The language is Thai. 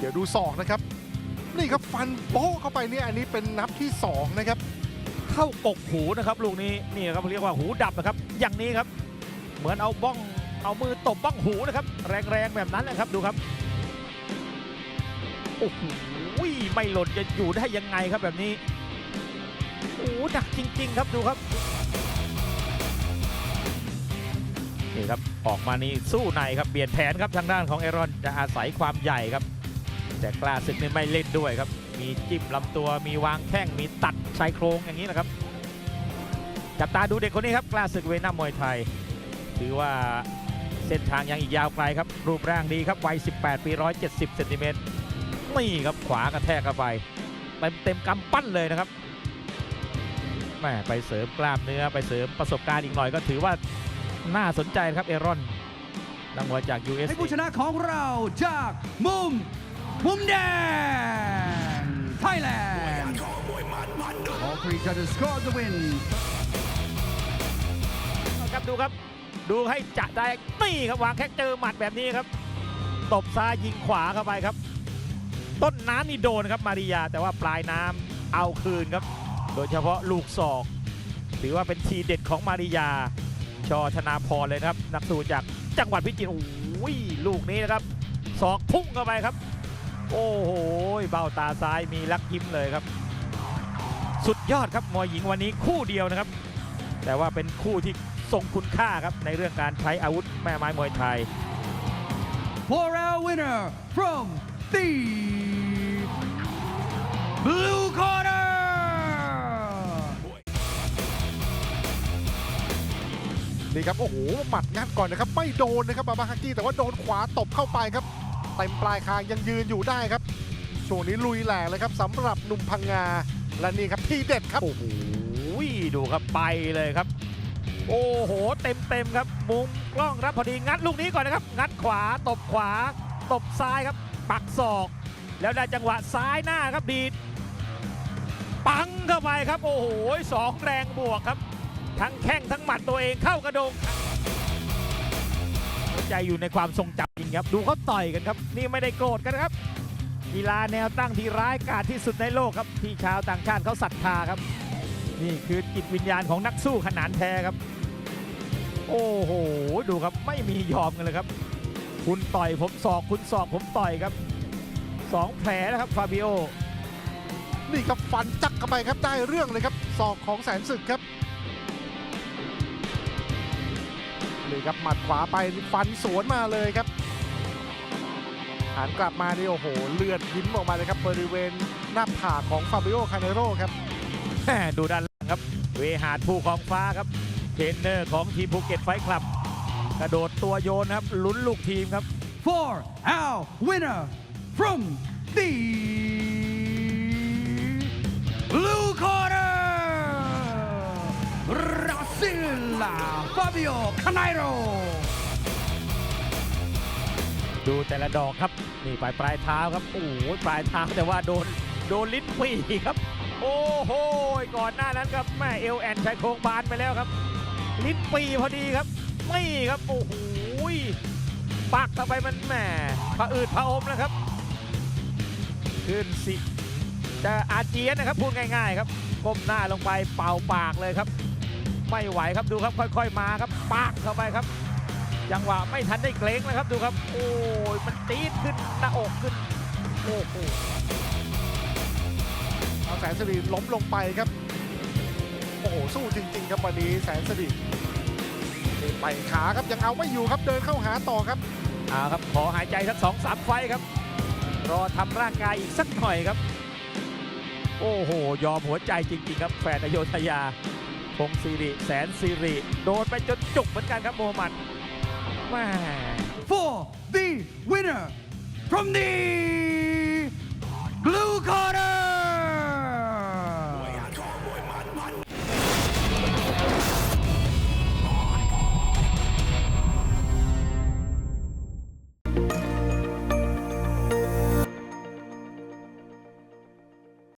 เดี๋ยวดูศอกนะครับ นี่ครับฟันโป๊ะเข้าไปเนี่ยอันนี้เป็นนับที่สองนะครับ เข้ากกหูนะครับลูกนี้นี่ครับเรียกว่าหูดับนะครับ อย่างนี้ครับ เหมือนเอาบ้องเอามือตบบ้องหูนะครับ แรงๆแบบนั้นนะครับดูครับโอ้โหไม่หล่นจะอยู่ได้ยังไงครับแบบนี้โอ้โหหนักจริง ๆ ครับดูครับนี่ครับออกมานี่สู้ในครับเปลี่ยนแผนครับทางด้านของเอรอนจะอาศัยความใหญ่ครับ แต่กล้าศึกนี่ไม่เล่นด้วยครับ มีจิ้มลำตัวมีวางแข้งมีตัดชายโครงอย่างนี้แหละครับ จับตาดูเด็กคนนี้ครับกล้าศึกเวนามมวยไทย ถือว่าเส้นทางยังอีกยาวไกลครับ รูปร่างดีครับวัย 18 ปี 170เซนติเมตรนี่ครับขวากระแทกเข้าไปเต็มเต็มกำปั้นเลยนะครับแม่ไปเสริมกล้ามเนื้อไปเสริมประสบการณ์อีกหน่อยก็ถือว่าน่าสนใจครับเอรอนนักมวยจาก US ให้ผู้ชนะของเราจากมุม มุมแดง Thailand All three judges scored the win ครับดูครับ ดูให้จะได้นี่ครับวางแค่เจอหมัดแบบนี้ครับ ตบซ้ายยิงขวาเข้าไปครับ ต้นน้ำนี่โดนครับมาริยา แต่ว่าปลายน้ำเอาคืนครับ โดยเฉพาะลูกศอกถือว่าเป็นทีเด็ดของมาริยา ชอธนาพรเลยนะครับ นักสู้จากจังหวัดพิจิตรโอ้ยลูกนี้นะครับศอกพุ่งเข้าไปครับ โอ้โห เบ้าตาซ้ายมีลักยิ้มเลยครับ สุดยอดครับมวยหญิงวันนี้คู่เดียวนะครับ แต่ว่าเป็นคู่ที่ทรงคุณค่าครับ ในเรื่องการใช้อาวุธแม่ไม้มวยไทย for our winner from the blue corner นี่ครับ โอ้โหหมัดงัดก่อนนะครับ ไม่โดนนะครับบาบาฮากิแต่ว่าโดนขวาตบเข้าไปครับ เต็มปลายคางยังยืนอยู่ได้ครับ ช่วงนี้ลุยแหลกเลยครับสำหรับหนุ่มพังงา และนี่ครับทีเด็ดครับ โอ้โหดูครับไปเลยครับ โอ้โห เต็มเต็มครับ มุมกล้องรับพอดีงัดลูกนี้ก่อนนะครับ งัดขวาตบขวาตบซ้ายครับ ปักศอก แล้วได้จังหวะซ้ายหน้าครับดีดปังเข้าไปครับ โอ้โหสองแรงบวกครับ ทั้งแข้งทั้งหมัดตัวเองเข้ากระโดง ใจอยู่ในความทรงจำจริงครับ ดูเขาต่อยกันครับ นี่ไม่ได้โกรธกันครับกีฬาแนวตั้งที่ร้ายกาจที่สุดในโลกครับ ที่ชาวต่างชาติเขาศรัทธาครับ นี่คือจิตวิญญาณของนักสู้ขนานแท้ครับ โอ้โห ดูครับไม่มียอมกันเลยครับ คุณต่อยผมศอกคุณศอกผมต่อยครับสองแผลนะครับฟาบิโอนี่ครับฟันจักเข้าไปครับได้เรื่องเลยครับศอกของแสนศึกครับ ครับหมัดขวาไปฟันสวนมาเลยครับหันกลับมานี่โอ้โห เลือดยิ้มออกมาเลยครับ บริเวณหน้าผากของฟาบิโอคาเนโรครับแม่ดูด้านล่างครับ เวหาดภูของฟ้าครับ เทรนเนอร์ของทีมภูเก็ตไฟท์คลับ กระโดดตัวโยนนะครับลุ้นลูกทีมครับ for our winner from the Rasila Fabio Canairo ดูแต่ละดอกครับ นี่ปลายปลายเท้าครับ โอ้โหปลายเท้าแต่ว่าโดนโดนลิ้นปี่ครับ โอ้โหก่อนหน้านั้นครับแม่เอลแอนใช้โครงบานไปแล้วครับ ลิ้นปีพอดีครับ ไม่ครับโอ้โหปักเข้าไปมันแหม่ผะอืดผะอมนะครับขึ้นสิจะอาเจียนนะครับพูดง่าย ๆ ครับก้มหน้าลงไปเป่าปากเลยครับ ไม่ไหวครับดูครับค่อย ๆ มาครับปากเข้าไปครับ จังหวะไม่ทันได้เกรงนะครับดูครับ โอ้ยมันตีดขึ้นหน้าอกขึ้นโอ้โหเอาแสนสิริล้มลงไปครับ โอ้โหสู้จริง ๆ ครับวันนี้แสนสิรินี่ไปขาครับยังเอาไม่อยู่ครับเดินเข้าหาต่อครับเอาครับขอหายใจสักสองสามไฟต์ครับ รอทำร่างกายอีกสักหน่อยครับ โอ้โห ยอมหัวใจจริง ๆ ครับแฟนอโยธยา พงศิริแสนศิริโดนไปจนจุกเหมือนกันครับโมฮัมหมัดแม่ for the winner from the